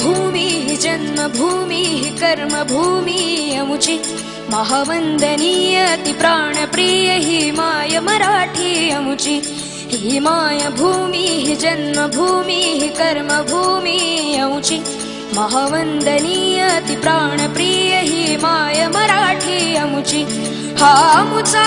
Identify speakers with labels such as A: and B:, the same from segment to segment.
A: भूमी जन्मभूमी कर्मभूमी अमुची महावंदनीय ती प्राणप्रिय ही माय मराठी अमुची ही माय भूमी जन्मभूमी कर्मभूमी अमुची महावंदनीय ती प्राणप्रिय ही माय मराठी अमुचा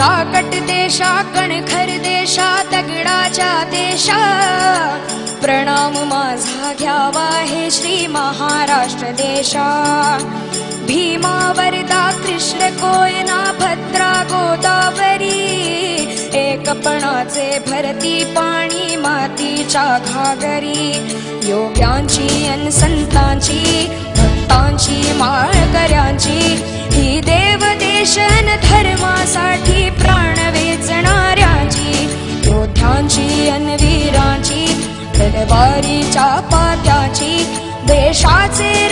A: राकट देशा कणखर देशा दगडाच्या देशा। प्रणाम माझा घ्यावा हे श्री महाराष्ट्र देशा। भीमा वरदा कृष्ण कोयना भद्रा गोदावरी। एकपणाचे भरती पाणी मातीच्या घागरी। योग्यांची वारीच्या पात्याची देशाचे